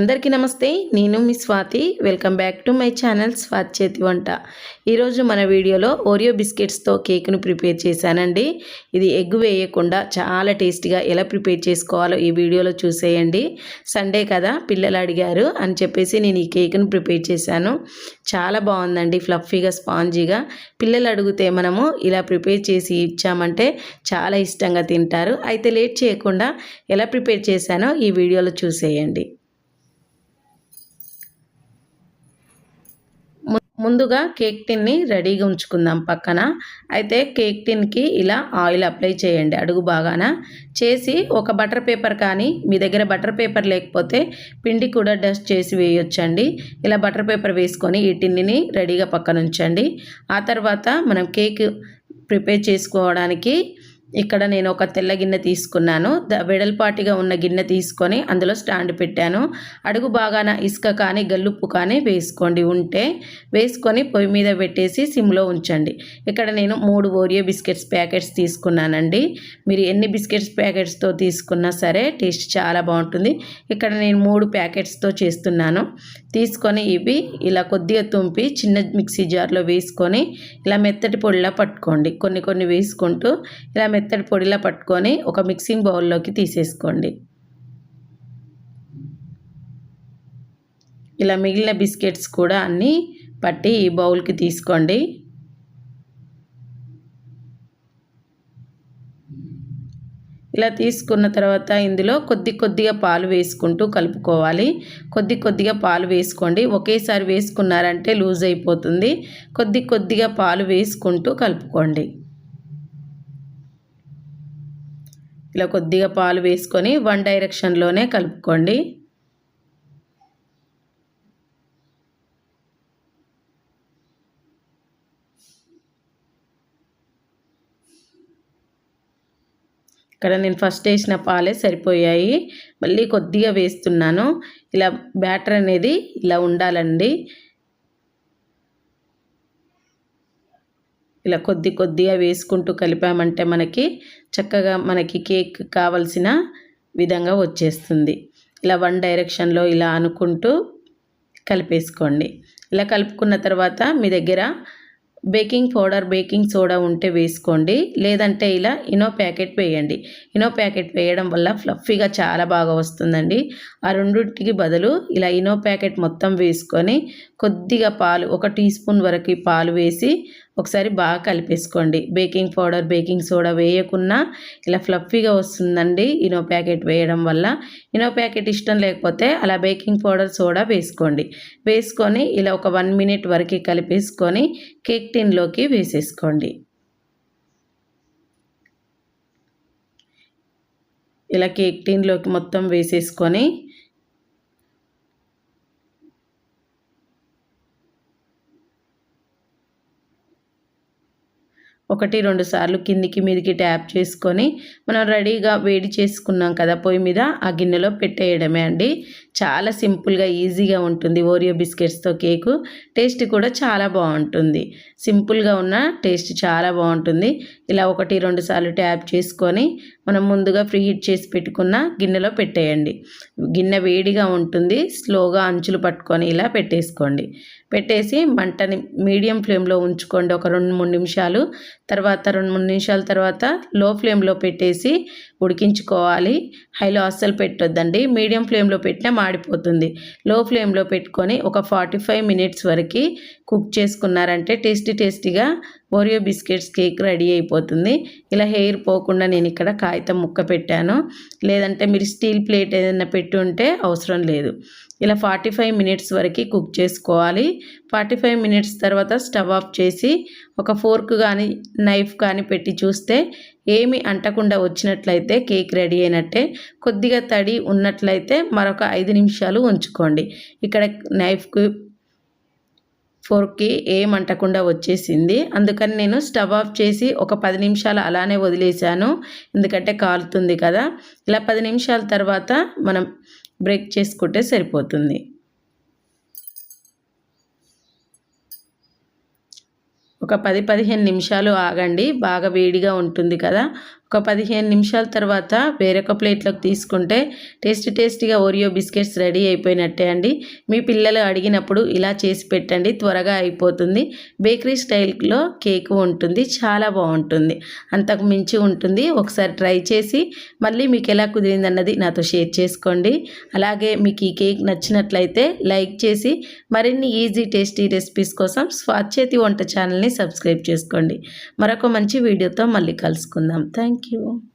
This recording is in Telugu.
అందరికీ నమస్తే నేను మీ Swathi. Welcome back to my channel Swathi చేతి వంట. ఈరోజు మన వీడియోలో ఓరియో బిస్కెట్స్తో కేక్ను ప్రిపేర్ చేశానండి. ఇది ఎగ్ వేయకుండా చాలా టేస్టీగా ఎలా ప్రిపేర్ చేసుకోవాలో ఈ వీడియోలో చూసేయండి. సండే కదా పిల్లలు అడిగారు అని చెప్పేసి నేను ఈ కేక్ను ప్రిపేర్ చేశాను. చాలా బాగుందండి ఫ్లఫీగా స్పాంజీగా. పిల్లలు అడిగితే మనము ఇలా ప్రిపేర్ చేసి ఇచ్చామంటే చాలా ఇష్టంగా తింటారు. అయితే లేట్ చేయకుండా ఎలా ప్రిపేర్ చేశానో ఈ వీడియోలో చూసేయండి. ముందుగా కేక్ టిన్ని రెడీగా ఉంచుకుందాం పక్కన. అయితే కేక్ టిన్కి ఇలా ఆయిల్ అప్లై చేయండి అడుగు బాగాన చేసి ఒక బటర్ పేపర్ కానీ మీ దగ్గర బటర్ పేపర్ లేకపోతే పిండి కూడా డస్ట్ చేసి వేయొచ్చండి. ఇలా బటర్ పేపర్ వేసుకొని ఈ టిన్నిని రెడీగా పక్కన ఉంచండి ఆ తర్వాత మనం కేక్ ప్రిపేర్ చేసుకోవడానికి ఇక్కడ నేను ఒక తెల్ల గిన్నె తీసుకున్నాను. ద వెడల్పాటిగా ఉన్న గిన్నె తీసుకొని అందులో స్టాండ్ పెట్టాను. అడుగు బాగాన ఇసుక కానీ గల్లుప్పు కానీ వేసుకోండి. ఉంటే వేసుకొని పొయ్యి మీద పెట్టేసి సిమ్లో ఉంచండి. ఇక్కడ నేను మూడు ఓరియో బిస్కెట్స్ ప్యాకెట్స్ తీసుకున్నానండి. మీరు ఎన్ని బిస్కెట్స్ ప్యాకెట్స్తో తీసుకున్నా సరే టేస్ట్ చాలా బాగుంటుంది. ఇక్కడ నేను మూడు ప్యాకెట్స్తో చేస్తున్నాను. తీసుకొని ఇవి ఇలా కొద్దిగా తుంపి చిన్న మిక్సీ జార్లో వేసుకొని ఇలా మెత్తటి పొడిలా పట్టుకోండి. కొన్ని కొన్ని వేసుకుంటూ ఇలా మెత్తడి పొడిలా పట్టుకొని ఒక మిక్సింగ్ బౌల్లోకి తీసేసుకోండి. ఇలా మిగిలిన బిస్కెట్స్ కూడా అన్నీ పట్టి ఈ బౌల్కి తీసుకోండి. ఇలా తీసుకున్న తర్వాత ఇందులో కొద్ది కొద్దిగా పాలు వేసుకుంటూ కలుపుకోవాలి. కొద్ది కొద్దిగా పాలు వేసుకోండి. ఒకేసారి వేసుకున్నారంటే లూజ్ అయిపోతుంది. కొద్ది కొద్దిగా పాలు వేసుకుంటూ కలుపుకోండి. ఇలా కొద్దిగా పాలు వేసుకొని వన్ డైరెక్షన్లోనే కలుపుకోండి. ఇక్కడ నేను ఫస్ట్ వేసిన పాలే సరిపోయాయి. మళ్ళీ కొద్దిగా వేస్తున్నాను. ఇలా బ్యాటర్ అనేది ఇలా ఉండాలండి. ఇలా కొద్ది కొద్దిగా వేసుకుంటూ కలిపామంటే మనకి చక్కగా మనకి కేక్ కావలసిన విధంగా వచ్చేస్తుంది. ఇలా వన్ డైరెక్షన్లో ఇలా అనుకుంటూ కలిపేసుకోండి. ఇలా కలుపుకున్న తర్వాత మీ దగ్గర బేకింగ్ పౌడర్ బేకింగ్ సోడా ఉంటే వేసుకోండి. లేదంటే ఇలా ఇనో ప్యాకెట్ వేయండి. ఇనో ప్యాకెట్ వేయడం వల్ల ఫ్లఫీగా చాలా బాగా వస్తుందండి. ఆ రెండింటికి బదులు ఇలా ఇనో ప్యాకెట్ మొత్తం వేసుకొని కొద్దిగా పాలు ఒక టీ స్పూన్ వరకు పాలు వేసి ఒకసారి బాగా కలిపేసుకోండి. బేకింగ్ పౌడర్ బేకింగ్ సోడా వేయకున్నా ఇలా ఫ్లఫీగా వస్తుందండి ఇనో ప్యాకెట్ వేయడం వల్ల. ఇనో ప్యాకెట్ ఇష్టం లేకపోతే అలా బేకింగ్ పౌడర్ సోడా వేసుకోండి. వేసుకొని ఇలా ఒక వన్ మినిట్ వరకు కలిపేసుకొని కేక్ టిన్లోకి వేసేసుకోండి. ఇలా కేక్ టిన్లోకి మొత్తం వేసేసుకొని ఒకటి రెండు సార్లు కిందికి మీదికి ట్యాప్ చేసుకొని మనం రెడీగా వేడి చేసుకున్నాం కదా పొయ్యి మీద ఆ గిన్నెలో పెట్టేయడమే అండి. చాలా సింపుల్గా ఈజీగా ఉంటుంది ఓరియో బిస్కెట్స్తో కేకు. టేస్ట్ కూడా చాలా బాగుంటుంది. సింపుల్గా ఉన్న టేస్ట్ చాలా బాగుంటుంది. ఇలా ఒకటి రెండు సార్లు ట్యాప్ చేసుకొని మనం ముందుగా ఫ్రీ హీట్ చేసి పెట్టుకున్న గిన్నెలో పెట్టేయండి. గిన్నె వేడిగా ఉంటుంది. స్లోగా అంచులు పట్టుకొని ఇలా పెట్టేసుకోండి. పెట్టేసి మంటని మీడియం ఫ్లేమ్లో ఉంచుకోండి. ఒక రెండు మూడు నిమిషాలు తర్వాత రెండు మూడు నిమిషాల తర్వాత లో ఫ్లేమ్లో పెట్టేసి ఉడికించుకోవాలి. హైలో అస్సలు పెట్టొద్దండి. మీడియం ఫ్లేమ్లో పెట్టినా మాడిపోతుంది. లో ఫ్లేమ్లో పెట్టుకొని ఒక ఫార్టీ ఫైవ్ మినిట్స్ వరకు కుక్ చేసుకున్నారంటే టేస్టీ టేస్టీగా ఓరియో బిస్కెట్స్ కేక్ రెడీ అయిపోతుంది. ఇలా హెయిర్ పోకుండా నేను ఇక్కడ కాగితం ముక్క పెట్టాను. లేదంటే మీరు స్టీల్ ప్లేట్ ఏదైనా పెట్టి ఉంటే అవసరం లేదు. ఇలా ఫార్టీ ఫైవ్ మినిట్స్ వరకు కుక్ చేసుకోవాలి. ఫార్టీ ఫైవ్ మినిట్స్ తర్వాత స్టవ్ ఆఫ్ చేసి ఒక ఫోర్క్ కానీ నైఫ్ కానీ పెట్టి చూస్తే ఏమి అంటకుండా వచ్చినట్లయితే కేక్ రెడీ అయినట్టే. కొద్దిగా తడి ఉన్నట్లయితే మరొక ఐదు నిమిషాలు ఉంచుకోండి. ఇక్కడ నైఫ్కి ఫోర్క్కి ఏమంటకుండా వచ్చేసింది. అందుకని నేను స్టవ్ ఆఫ్ చేసి ఒక పది నిమిషాలు అలానే వదిలేశాను. ఎందుకంటే కాలుతుంది కదా. ఇలా పది నిమిషాల తర్వాత మనం బ్రేక్ చేసుకుంటే సరిపోతుంది. ఒక పది పదిహేను నిమిషాలు ఆగండి. బాగా వేడిగా ఉంటుంది కదా. ఒక పదిహేను నిమిషాల తర్వాత వేరొక ప్లేట్లోకి తీసుకుంటే టేస్ట్ టేస్టీగా ఓరియో బిస్కెట్స్ రెడీ అయిపోయినట్టే అండి. మీ పిల్లలు అడిగినప్పుడు ఇలా చేసి పెట్టండి త్వరగా అయిపోతుంది. బేకరీ స్టైల్లో కేక్ ఉంటుంది చాలా బాగుంటుంది. అంతకు మించి ఉంటుంది. ఒకసారి ట్రై చేసి మళ్ళీ మీకు ఎలా కుదిరింది అన్నది నాతో షేర్ చేసుకోండి. అలాగే మీకు ఈ కేక్ నచ్చినట్లయితే లైక్ చేసి మరిన్ని ఈజీ టేస్టీ రెసిపీస్ కోసం స్వాచ్చేతి వంట ఛానల్ని సబ్స్క్రైబ్ చేసుకోండి. మరొక మంచి వీడియోతో మళ్ళీ కలుసుకుందాం. Thank thank you.